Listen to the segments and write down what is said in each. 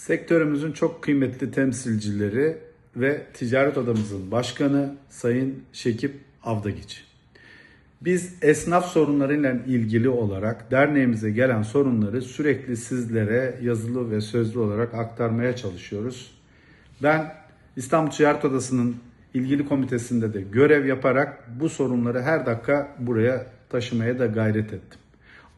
Sektörümüzün çok kıymetli temsilcileri ve ticaret odamızın başkanı Sayın Şekip Avdagiç. Biz esnaf sorunlarıyla ilgili olarak derneğimize gelen sorunları sürekli sizlere yazılı ve sözlü olarak aktarmaya çalışıyoruz. Ben İstanbul Ticaret Odası'nın ilgili komitesinde de görev yaparak bu sorunları her dakika buraya taşımaya da gayret ettim.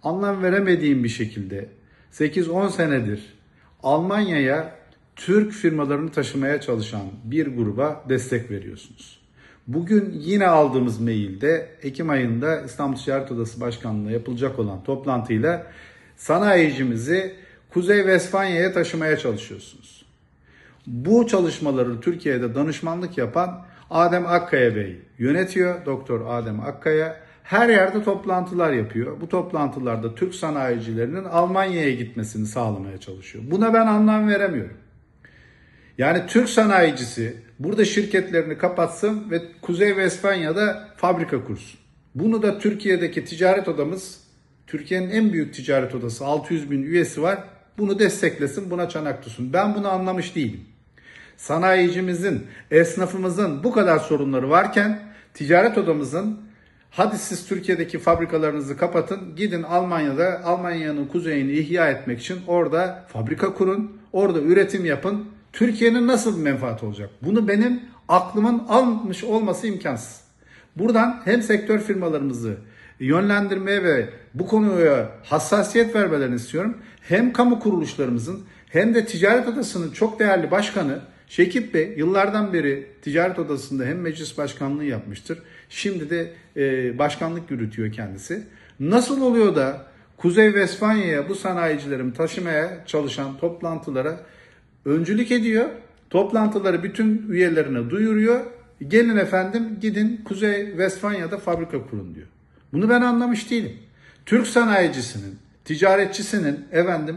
Anlam veremediğim bir şekilde 8-10 senedir Almanya'ya Türk firmalarını taşımaya çalışan bir gruba destek veriyorsunuz. Bugün yine aldığımız mailde Ekim ayında İstanbul Ticaret Odası Başkanlığı'na yapılacak olan toplantıyla sanayicimizi Kuzey Vesfanya'ya taşımaya çalışıyorsunuz. Bu çalışmaları Türkiye'de danışmanlık yapan Adem Akkaya Bey yönetiyor. Doktor Adem Akkaya her yerde toplantılar yapıyor. Bu toplantılarda Türk sanayicilerinin Almanya'ya gitmesini sağlamaya çalışıyor. Buna ben anlam veremiyorum. Yani Türk sanayicisi burada şirketlerini kapatsın ve Kuzey Vesfanya'da fabrika kursun. Bunu da Türkiye'deki ticaret odamız, Türkiye'nin en büyük ticaret odası 600 bin üyesi var. Bunu desteklesin, buna çanak tutsun. Ben bunu anlamış değilim. Sanayicimizin, esnafımızın bu kadar sorunları varken ticaret odamızın hadi siz Türkiye'deki fabrikalarınızı kapatın, gidin Almanya'da Almanya'nın kuzeyini ihya etmek için orada fabrika kurun, orada üretim yapın. Türkiye'nin nasıl bir menfaat olacak? Bunu benim aklımın almış olması imkansız. Buradan hem sektör firmalarımızı yönlendirmeye ve bu konuya hassasiyet vermelerini istiyorum. Hem kamu kuruluşlarımızın hem de ticaret odasının çok değerli başkanı Şekip Bey yıllardan beri ticaret odasında hem meclis başkanlığı yapmıştır. Şimdi de e, başkanlık yürütüyor kendisi. Nasıl oluyor da Kuzey Vesfanya'ya bu sanayicilerimi taşımaya çalışan toplantılara öncülük ediyor. Toplantıları bütün üyelerine duyuruyor. Gelin efendim gidin Kuzey Vesfanya'da fabrika kurun diyor. Bunu ben anlamış değilim. Türk sanayicisinin, ticaretçisinin efendim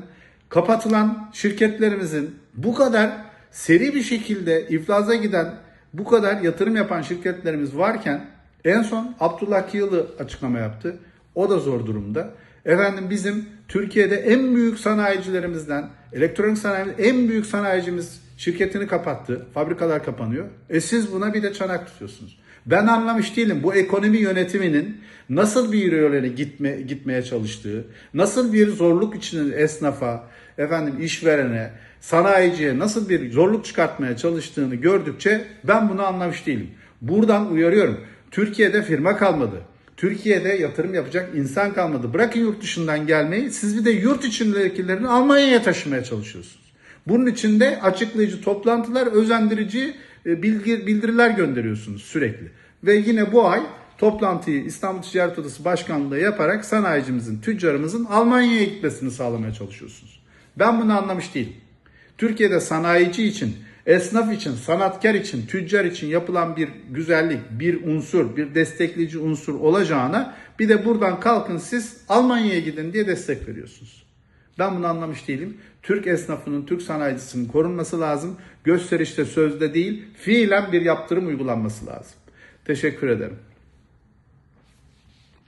kapatılan şirketlerimizin bu kadar seri bir şekilde iflaza giden, bu kadar yatırım yapan şirketlerimiz varken en son Abdullah Kiyılı açıklama yaptı. O da zor durumda. Efendim bizim Türkiye'de en büyük sanayicilerimizden, elektronik sanayi en büyük sanayicimiz şirketini kapattı. Fabrikalar kapanıyor. E siz buna bir de çanak tutuyorsunuz. Ben anlamış değilim bu ekonomi yönetiminin nasıl bir yöne gitme, gitmeye çalıştığı, nasıl bir zorluk içinde esnafa, efendim işverene, sanayiciye nasıl bir zorluk çıkartmaya çalıştığını gördükçe ben bunu anlamış değilim. Buradan uyarıyorum. Türkiye'de firma kalmadı. Türkiye'de yatırım yapacak insan kalmadı. Bırakın yurt dışından gelmeyi, siz bir de yurt içindekilerini Almanya'ya taşımaya çalışıyorsunuz. Bunun için de açıklayıcı toplantılar, özendirici bilgi, bildiriler gönderiyorsunuz sürekli. Ve yine bu ay toplantıyı İstanbul Ticaret Odası Başkanlığı yaparak sanayicimizin, tüccarımızın Almanya'ya gitmesini sağlamaya çalışıyorsunuz. Ben bunu anlamış değilim. Türkiye'de sanayici için, esnaf için, sanatkar için, tüccar için yapılan bir güzellik, bir unsur, bir destekleyici unsur olacağına bir de buradan kalkın siz Almanya'ya gidin diye destek veriyorsunuz. Ben bunu anlamış değilim. Türk esnafının, Türk sanayicisinin korunması lazım. Gösterişte sözde değil, fiilen bir yaptırım uygulanması lazım. Teşekkür ederim.